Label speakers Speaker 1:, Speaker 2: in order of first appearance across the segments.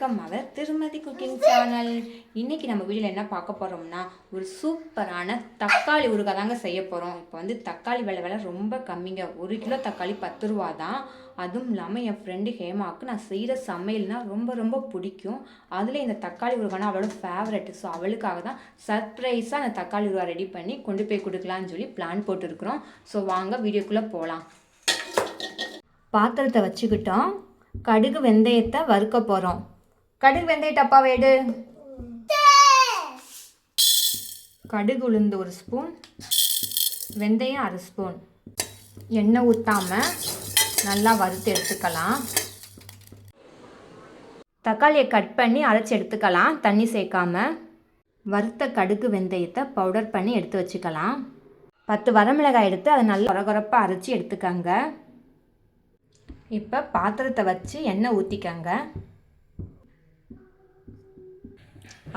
Speaker 1: Welcome அவர் திருமதி cooking channel இன்னைக்கு நம்ம வீட்டில் என்ன பார்க்க போகிறோம்னா ஒரு சூப்பரான தக்காளி ஊறுகாய் தாங்க செய்ய போகிறோம் இப்போ வந்து தக்காளி விலை விலை ரொம்ப கம்மிங்க. ஒரு கிலோ தக்காளி பத்து ரூபா தான். அதுவும் இல்லாமல் என் ஃப்ரெண்டு ஹேமாவுக்கு நான் செய்கிற சமையல்னால் ரொம்ப ரொம்ப பிடிக்கும். அதில் இந்த தக்காளி ஊறுகாய்னா அவளோட ஃபேவரெட் ஸோ அவளுக்காக தான் சர்ப்ரைஸாக அந்த தக்காளி ஊறுகாய் ரெடி பண்ணி கொண்டு போய் கொடுக்கலான்னு சொல்லி பிளான் போட்டிருக்கிறோம். ஸோ வாங்க வீடியோக்குள்ளே போகலாம் பாத்திரத்தை வச்சுக்கிட்டோம். கடுகு வெந்தயத்தை வறுக்க போகிறோம் கடுகு வெந்தய டப்பாவை எடு. கடுகு உளுந்து ஒரு ஸ்பூன் வெந்தயம் அரை ஸ்பூன். எண்ணெய் ஊற்றாமல் நல்லா வறுத்து எடுத்துக்கலாம். தக்காளியை கட் பண்ணி அரைச்சி எடுத்துக்கலாம். தண்ணி சேர்க்காம வறுத்த கடுகு வெந்தயத்தை பவுடர் பண்ணி எடுத்து வச்சுக்கலாம். பத்து வரமிளகாய் எடுத்து அதை நல்லா குறகுறப்பாக அரைச்சி எடுத்துக்கங்க. இப்போ பாத்திரத்தை வச்சு எண்ணெய் ஊற்றிக்கங்க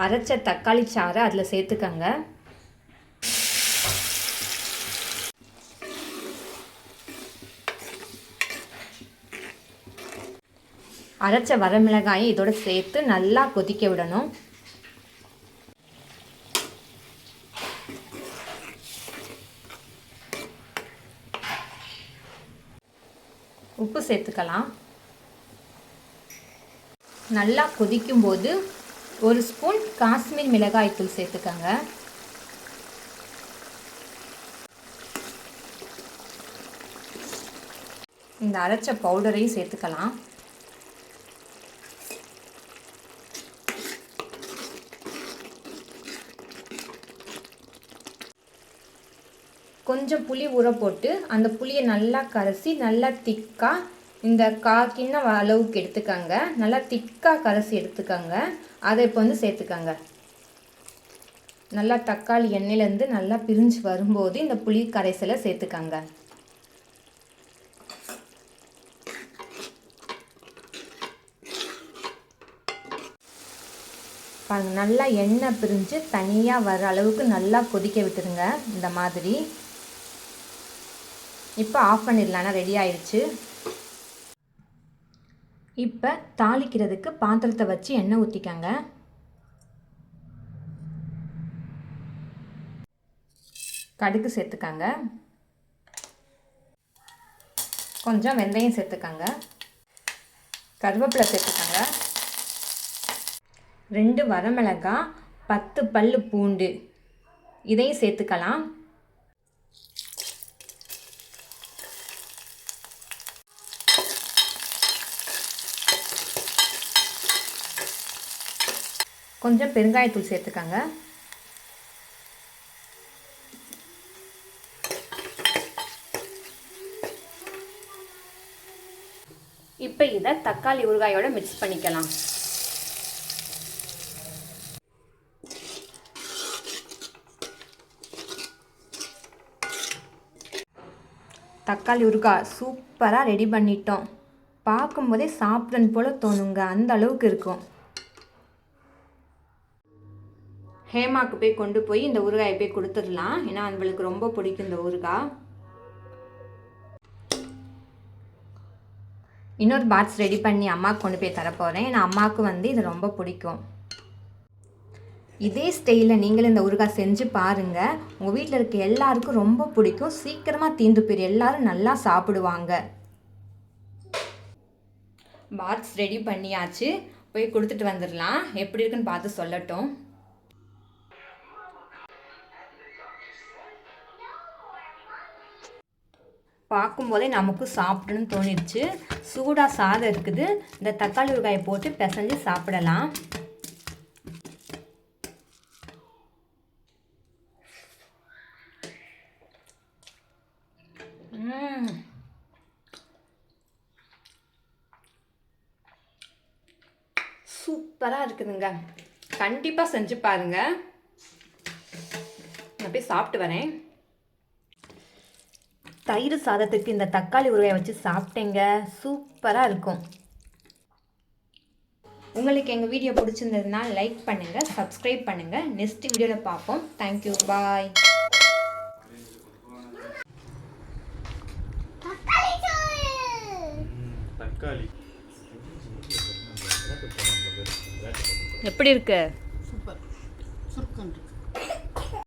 Speaker 1: அரைச்ச தக்காளி சாறை அதில் சேர்த்துக்கங்க. அரைச்ச வரமிளகாயை இதோட சேர்த்து நல்லா கொதிக்க விடணும். உப்பு சேர்த்துக்கலாம். நல்லா கொதிக்கும் போது ஒரு ஸ்பூன் காஷ்மீர் மிளகாய் தூள் சேர்த்துக்கோங்க. இந்த அரைச்ச பவுடரையும் சேர்த்துக்கலாம். கொஞ்சம் புளி ஊற போட்டு அந்த புளியை நல்லா கரைசி நல்லா திக்காக இந்த காக்கின்ன அளவுக்கு எடுத்துக்கங்க. நல்லா திக்காக கரைசி எடுத்துக்கங்க. அதை இப்போ வந்து சேர்த்துக்கங்க. நல்லா தக்காளி எண்ணெயிலேருந்து நல்லா பிரிஞ்சு வரும்போது இந்த புளி கரைசலை சேர்த்துக்கங்க. பாருங்க நல்லா எண்ணெய் பிரிஞ்சு தனியாக வர அளவுக்கு நல்லா கொதிக்க விட்டுருங்க இந்த மாதிரி. இப்போ ஆஃப் பண்ணிடலாம் ரெடி ஆயிடுச்சு. இப்போ தாளிக்கிறதுக்கு பாத்திரத்தை வச்சு எண்ணெய் ஊற்றிக்கங்க கடுகு சேர்த்துக்கங்க. கொஞ்சம் வெந்தயம் சேர்த்துக்கங்க. கருவேப்பிலை சேர்த்துக்கங்க. ரெண்டு வரமிளகாய் பத்து பல் பூண்டு. இதையும் சேர்த்துக்கலாம். கொஞ்சம் பெருங்காயத்தூள் சேர்த்துக்கங்க. இப்போ இதை தக்காளி ஊறுகாயோட மிக்ஸ் பண்ணிக்கலாம். தக்காளி ஊறுகாய் சூப்பராக ரெடி பண்ணிட்டோம். பார்க்கும்போதே சாப்பிடணும் போல் தோணுங்க. அந்த அளவுக்கு இருக்கும். ஹேமாவுக்கு போய் கொண்டு போய் இந்த ஊறுகாயை போய் கொடுத்துடலாம். ஏன்னா அவங்களுக்கு ரொம்ப பிடிக்கும் இந்த ஊறுகாய் இன்னொரு பாக்ஸ் ரெடி பண்ணி அம்மாவுக்கு கொண்டு போய் தரப்போகிறேன் ஏன்னா அம்மாவுக்கு வந்து இது ரொம்ப பிடிக்கும். இதே ஸ்டைலில் நீங்களும் இந்த ஊறுகாய் செஞ்சு பாருங்கள் உங்கள் வீட்டில் இருக்க எல்லாருக்கும் ரொம்ப பிடிக்கும். சீக்கிரமாக தீந்து போயிடும் எல்லோரும் நல்லா சாப்பிடுவாங்க. பாக்ஸ் ரெடி பண்ணியாச்சு. போய் கொடுத்துட்டு வந்துடலாம். எப்படி இருக்குன்னு பார்த்து சொல்லட்டும். பார்க்கும்போதே நமக்கு சாப்பிடணும்னு தோணிடுச்சு சூடாக சாதம் இருக்குது. இந்த தக்காளி ஊறுகாயை போட்டு பிசைஞ்சு சாப்பிடலாம். சூப்பராக இருக்குதுங்க. கண்டிப்பாக செஞ்சு பாருங்க. நான் போய் சாப்பிட்டு வரேன். தயிர் சாதத்துக்கு இந்த தக்காளி ஊறுகாயை வச்சு சாப்பிட்டேங்க. சூப்பராக இருக்கும். உங்களுக்கு எங்கள் வீடியோ பிடிச்சிருந்ததுன்னா லைக் பண்ணுங்கள் சப்ஸ்கிரைப் பண்ணுங்கள் நெக்ஸ்ட் வீடியோவில் பார்ப்போம். தேங்க்யூ பாய்
Speaker 2: தக்காளி.
Speaker 1: எப்படி
Speaker 3: இருக்கு?